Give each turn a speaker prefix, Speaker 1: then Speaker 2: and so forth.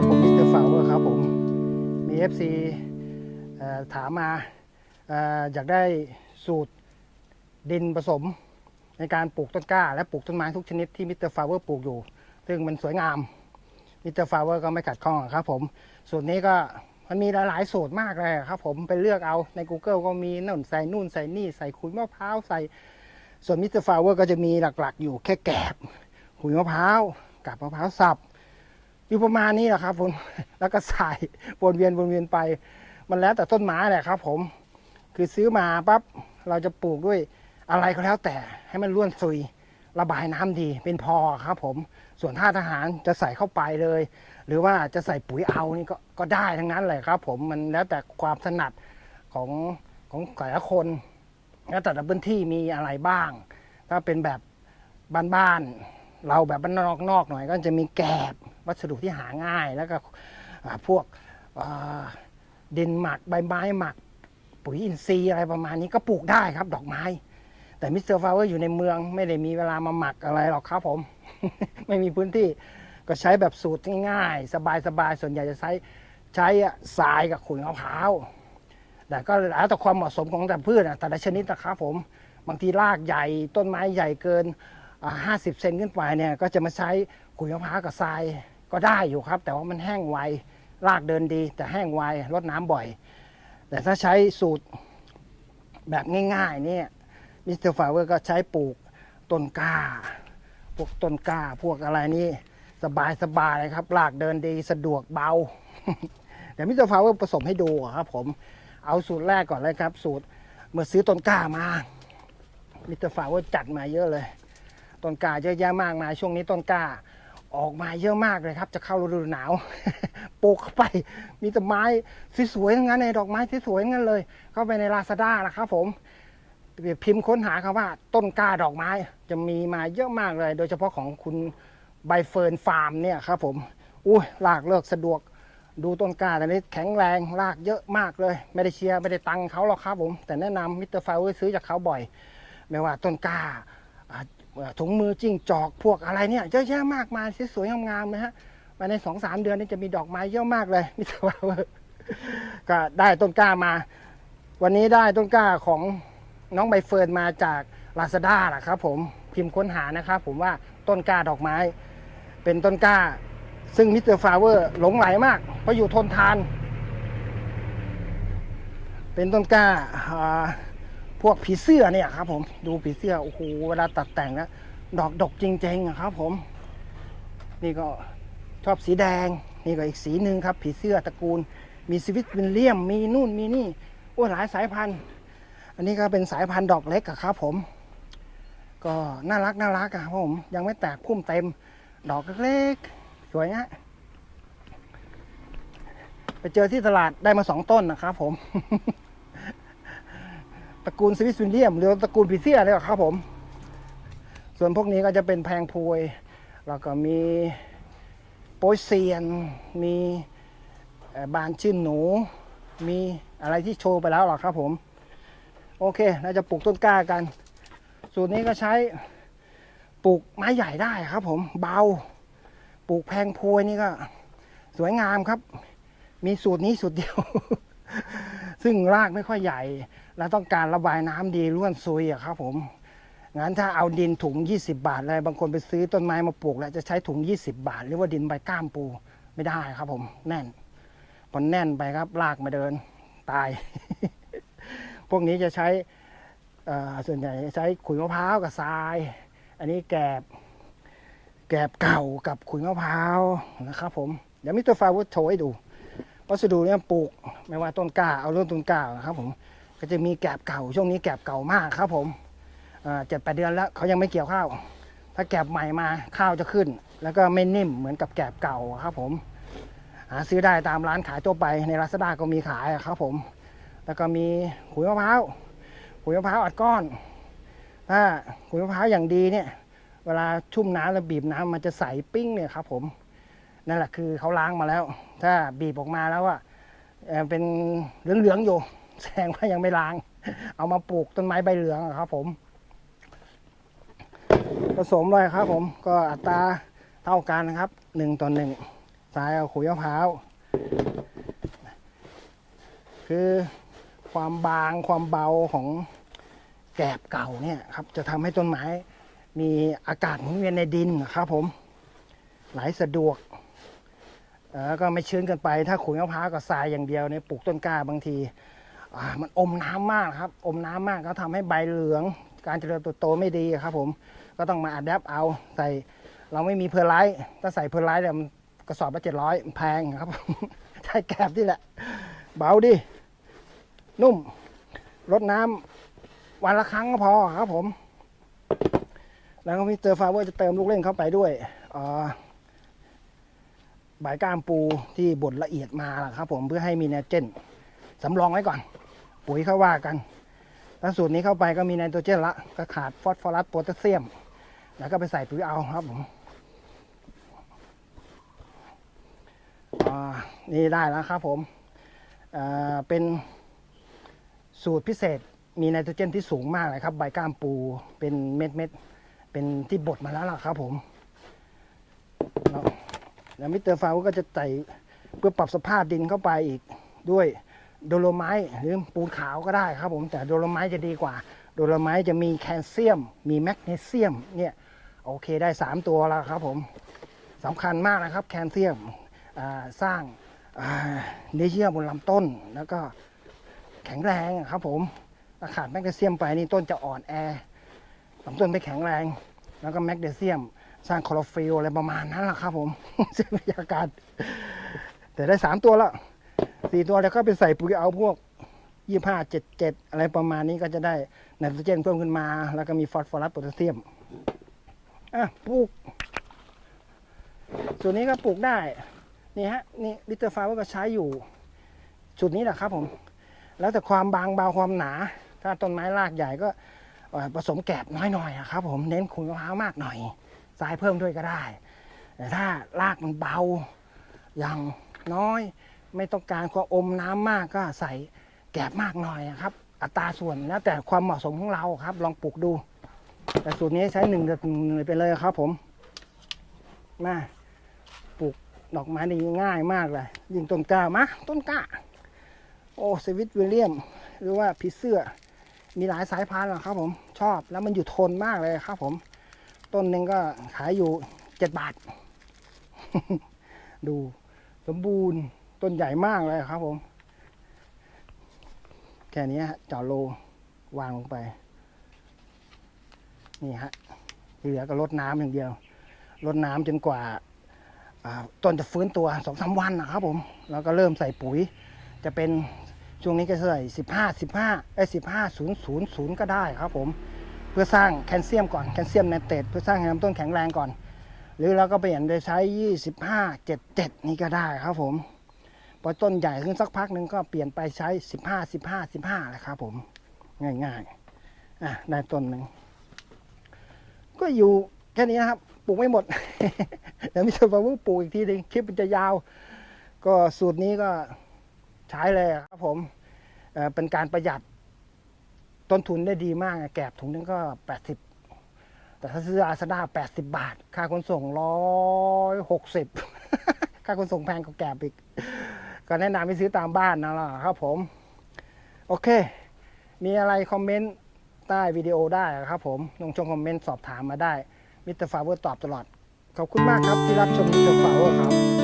Speaker 1: ครับผมมิสเตอร์ฟาวเวอร์ครับผมมี FC เอ่อถามมาออยากได้สูตรดินผสม ในการปลูกต้นกล้า และปลูกต้นไม้ทุกชนิดที่มิสเตอร์ฟาวเวอร์ปลูกอยู่ ซึ่งมันสวยงามมิสเตอร์ฟาวเวอร์ก็ไม่ขัดข้องครับผม สูตรนี้ก็มันมีหลายสูตรมากเลยครับผมไปเลือกเอาใน Google ก็มีนู่นใส่นู่นใส่นี่ใส่ขุยมะพร้าวใส่ ส่วนมิสเตอร์ฟาวเวอร์ก็จะมีหลักๆ อยู่แค่แกบขุยมะพร้าวกับมะพร้าวสับ อยู่ประมาณนี้แหละครับผมแล้วก็ใส่วนเวียนวนเวียนไป มันแล้วแต่ต้นไม้แหละครับ ผมคือซื้อมาปั๊บเราจะปลูกด้วยอะไรก็แล้วแต่ให้มันร่วนซุยระบายน้ำดีเป็นพอครับ ผมส่วนธาตุอาหารจะใส่เข้าไปเลย หรือว่าจะใส่ปุ๋ยเอานี่ก็ก็ได้ทั้งนั้นเลยครับ ผมมันแล้วแต่ความถนัดของของแต่ละคนแล้วแต่ละพื้นที่มีอะไรบ้าง ถ้าเป็นแบบบ้านๆเราแบบบ้านนอกๆหน่อย ก็จะมีแกบ วัสดุที่หาง่าย แล้วก็พวกดินหมักใบไม้หมัก ปุ๋ยอินทรีย์อะไรประมาณนี้ก็ปลูกได้ครับ ดอกไม้ แต่มิสเตอร์ฟลาวเวอร์อยู่ในเมืองไม่ได้มีเวลามาหมักอะไรหรอกครับผม ไม่มีพื้นที่ก็ใช้แบบสูตรง่ายๆ สบายๆ ส่วนใหญ่จะใช้ใช้ทรายกับขุยมะพร้าวแต่ก็แล้วแต่ความเหมาะสมของแต่พืชนะแต่ละชนิดนะครับผมบางทีรากใหญ่ต้นไม้ใหญ่เกินห้าสิบเซนขึ้นไปเนี่ยก็จะมาใช้ขุยมะพร้าวกับทราย ก็ได้อยู่ครับ แต่ว่ามันแห้งไวรากเดินดี แต่แห้งไวรดน้ำบ่อย แต่ถ้าใช้สูตรแบบง่ายๆเนี่ยมิสเตอร์ฟาเวอร์ก็ใช้ปลูกต้นกล้า พวกต้นกล้า พวกอะไรนี่สบายสบายเลยครับรากเดินดีสะดวกเบาเดี๋ยวมิสเตอร์ฟาเวอร์ผสมให้ดูครับ ผมเอาสูตรแรกก่อนเลยครับ สูตรเมื่อซื้อต้นกล้ามามิสเตอร์ฟาเวอร์จัดมาเยอะเลยต้นกล้าเยอะแยะมากมายช่วงนี้ต้นกล้า ออกมาเยอะมากเลยครับ จะเข้าฤดูหนาวปลูกเข้าไป มีแต่ไม้สวยๆทั้งนั้นในดอกไม้สวยๆทั้งนั้นเลย เข้าไปในลาซาด้านะครับผมพิมพ์ค้นหาคำว่าต้นกล้าดอกไม้ จะมีมาเยอะมากเลย โดยเฉพาะของคุณใบเฟิร์นฟาร์มเนี่ยครับผมอุ้ยลากเลิกสะดวกดูต้นกล้าแต่นี้แข็งแรงรากเยอะมากเลย ไม่ได้เชียร์ไม่ได้ตังค์เขาหรอกครับผม แต่แนะนำมิสเตอร์ฟวเวอร์ซื้อจากเขาบ่อย ไม่ว่าต้นกล้า ถุงมือจิ้งจอกพวกอะไรเนี่ยเยอะแยะมากมายสวยๆงามๆนะฮะภายในสองสามเดือนนี้จะมีดอกไม้เยอะมากเลยมิสเตอร์ฟาเวอร์ก็ได้ต้นกล้ามา วันนี้ได้ต้นกล้าของน้องใบเฟิร์นมาจากลาซาด้าแหละครับ ผมพิมพ์ค้นหานะครับผมว่าต้นกล้าดอกไม้ เป็นต้นกล้า ซึ่งมิสเตอร์ฟลาเวอร์หลงไหลมากเพราะอยู่ทนทาน เป็นต้นกล้าอ่า พวกผีเสื้อเนี่ยครับ ผมดูผีเสื้อโอ้โหเวลาตัดแต่งนะดอกดกจริงๆครับผม นี่ก็ชอบสีแดง นี่ก็อีกสีหนึ่งครับ ผีเสื้อตระกูล มีสวิตวิลเลียม มีนู่นมีนี่โอ้หลายสายพันธุ์ อันนี้ก็เป็นสายพันธุ์ดอกเล็กครับผม ก็น่ารักน่ารักครับผม ยังไม่แตกพุ่มเต็ม ดอกเล็กๆสวยฮะไปเจอที่ตลาดได้มาสองต้นนะครับผม ระกูลสวิสวินเลียม หรือตระกูลผีเสื้อเลยครับผม ส่วนพวกนี้ก็จะเป็นแพงพวย แล้วก็มีโปยเซียน มีบานชื่นหนู มีอะไรที่โชว์ไปแล้วหรอครับผม โอเค เราจะปลูกต้นกล้ากัน สูตรนี้ก็ใช้ปลูกไม้ใหญ่ได้ครับผม เบา ปลูกแพงพวยนี่ก็ สวยงามครับ มีสูตรนี้สูตรเดียว ซึ่งรากไม่ค่อยใหญ่ และต้องการระบายน้ำดีร่วนซุยอะครับผมงั้นถ้าเอาดินถุง 20 บาทเลยบางคนไปซื้อต้นไม้มาปลูก แล้วจะใช้ถุง 20 บาท หรือว่าดินใบก้ามปูไม่ได้ครับผม แน่นพอแน่นไปครับรากมาเดินตาย พวกนี้จะใช้ส่วนใหญ่ใช้ขุยมะพร้าวกับทราย อันนี้แกบ แกบเก่ากับขุยมะพร้าวนะครับผม เดี๋ยวมิสเตอร์ฟาวุฒโชว์ให้ดูวัสดุเนี่ยปลูก ไม่ว่าต้นกล้าเอาเรื่องต้นกล้านะครับผม ก็จะมีแกบเก่าช่วงนี้แกบเก่ามากครับผมเจ็ดแปดเดือนแล้วเขายังไม่เกี่ยวข้าว ถ้าแกบใหม่มาข้าวจะขึ้น แล้วก็ไม่นิ่มเหมือนกับแกบเก่าครับผมหาซื้อได้ตามร้านขายทั่วไปในลาซาด้าก็มีขายครับผม แล้วก็มีขุยมะพร้าวขุยมะพร้าวอัดก้อนถ้าขุยมะพร้าวอย่างดีเนี่ย เวลาชุ่มน้ำแล้วบีบน้ำมันจะใสปิ้งเนี่ยครับผมนั่นแหละคือเขาล้างมาแล้ว ถ้าบีบออกมาแล้วอะเอ่อเป็นเหลืองๆอยู่ แสดงว่ายังไม่ล้าง เอามาปลูกต้นไม้ใบเหลืองครับ ผม ผสมเลยครับ ผม ก็อัตราเท่ากันนะครับหนึ่งต่อหนึ่งทรายเอาขุยมะพร้าวคือความบางความเบาของแกบเก่าเนี่ยครับ จะทำให้ต้นไม้มีอากาศหมุนเวียนในดินครับ ผม ไหลสะดวกแล้วก็ไม่ชื้นเกินไป ถ้าขุยมะพร้าวกับทรายอย่างเดียวเนี่ยปลูกต้นกล้าบางที มันอมน้ำมากครับ อมน้ำมากก็ทำให้ใบเหลือง การเจริญเติบโตไม่ดีครับ ผมก็ต้องมาอัดแอปเอาใส่เราไม่มีเพอร์ไลท์ถ้าใส่เพอร์ไลท์เนี่ยมันกระสอบละเจ็ดร้อยแพงครับใช้แกบที่แหละ เบาดินุ่มรดน้ำวันละครั้งก็พอครับผม แล้วก็มิสเตอร์ฟาเวอร์จะเติมลูกเล่นเข้าไปด้วยใบก้ามปูที่บดละเอียดมาล่ะครับผมเพื่อให้มีไนเจน สำรองไว้ก่อน ปุ๋ยเขาว่ากันถ้าสูตรนี้เข้าไปก็มีไนโตรเจนละ ก็ขาดฟอสฟอรัสโพแทสเซียม แล้วก็ไปใส่ปุ๋ยเอาครับผมอ่านี่ได้แล้วครับผมอ่าเป็นสูตรพิเศษมีไนโตรเจนที่สูงมากเลยครับ ใบก้ามปูเป็นเม็ดเม็ดเป็นที่บดมาแล้วล่ะครับผมแล้วแล้วมิสเตอร์ฟาวก็จะใส่เพื่อปรับสภาพดินเข้าไปอีกด้วย โดโลไมต์หรือปูนขาวก็ได้ครับผมแต่โดโลไมต์จะดีกว่า โดโลไมต์จะมีแคลเซียม มีแมกนีเซียมเนี่ยโอเคได้ 3 ตัวแล้วครับผมสำคัญมากนะครับแคลเซียมสร้างเนื้อเยื่อบนลำต้น แล้วก็แข็งแรงครับผมถ้าขาดแมกนีเซียมไปนี่ต้นจะอ่อนแอลำต้นไม่แข็งแรง แล้วก็แมกนีเซียม สร้างคลอโรฟิลอะไรประมาณนั้นแหละครับผมเส้นวิทยาการแต่ได้ 3 ตัวแล้ว สี่ตัวแล้วก็ไปใส่ปุ๋ยเอาพวกยี่ห้าเจ็ดเจ็ดอะไรประมาณนี้ก็จะได้ไนโตรเจนเพิ่มขึ้นมา แล้วก็มีฟอสฟอรัสโพแทสเซียมอะปลูก ส่วนนี้ก็ปลูกได้ นี่ฮะ นี่ลิเตอร์ฟาร์ก็ใช้อยู่จุดนี้แหละครับผม แล้วแต่ความบางเบาความหนา ถ้าต้นไม้รากใหญ่ก็ผสมแกบน้อยหน่อยครับผมเน้นขุยมะพร้าวมากหน่อยทรายเพิ่มด้วยก็ได้ แต่ถ้ารากมันเบาอย่างน้อย ไม่ต้องการความอมน้ำมากก็ใส่แกบมากหน่อยครับ อัตราส่วนแล้วแต่ความเหมาะสมของเราครับ ลองปลูกดู แต่สูตรนี้ใช้หนึ่งเดือนไปเลยครับ ผมมาปลูกดอกไม้นี่ง่ายมากเลยยิ่งต้นกล้ามะต้นกล้า โอ้สวิตวิลเลียม หรือว่าผีเสื้อ มีหลายสายพันธุ์หรอกครับ ผมชอบแล้วมันอยู่ทนมากเลยครับ ผม ต้นหนึ่งก็ขายอยู่เจ็ดบาท ดูสมบูรณ์ ต้นใหญ่มากเลยครับผมแค่นี้ฮะเจาะโลวางลงไป นี่ฮะที่เหลือก็ลดน้ำอย่างเดียวลดน้ำจนกว่าต้นจะฟื้นตัวสองสามวันนะครับผมแล้วก็เริ่มใส่ปุ๋ย จะเป็นช่วงนี้ก็ใส่สิบห้าสิบห้าไอ้สิบห้าศูนย์ศูนย์ศูนย์ก็ได้ครับผมเพื่อสร้างแคลเซียมก่อนแคลเซียมไนเตรตเพื่อสร้างให้ลำต้นแข็งแรงก่อน หรือเราก็เปลี่ยนโดยใช้ยี่สิบห้าเจ็ดเจ็ดนี่ก็ได้ครับผม พอต้นใหญ่ขึ้นสักพักหนึ่งก็เปลี่ยนไปใช้สิบห้าสิบห้าสิบห้าแหละครับผมง่ายๆอะได้ต้นหนึ่งก็อยู่แค่นี้นะครับปลูกไม่หมดเดี๋ยวมิสเตอร์ฟาร์มปลูกอีกทีหนึ่งคลิปมันจะยาว ก็สูตรนี้ก็ใช้เลยครับผมเป็นการประหยัดต้นทุนได้ดีมาก แกบถุงนึงก็แปดสิบแต่ถ้าซื้ออาซาด้าแปดสิบาท ค่าขนส่งร้อยหกสิบค่าขนส่งแพงกว่าแกบอีก ก็แนะนำให้ซื้อตามบ้านนั่ะครับผม โอเค มีอะไรคอมเมนต์ใต้วิดีโอได้ครับผมลงชมคอมเมนต์สอบถามมาได้มิสเตอร์ฟาเวอร์ตอบตลอด ขอบคุณมากครับที่รับชมมิสเตอร์ฟาเวอร์ครับ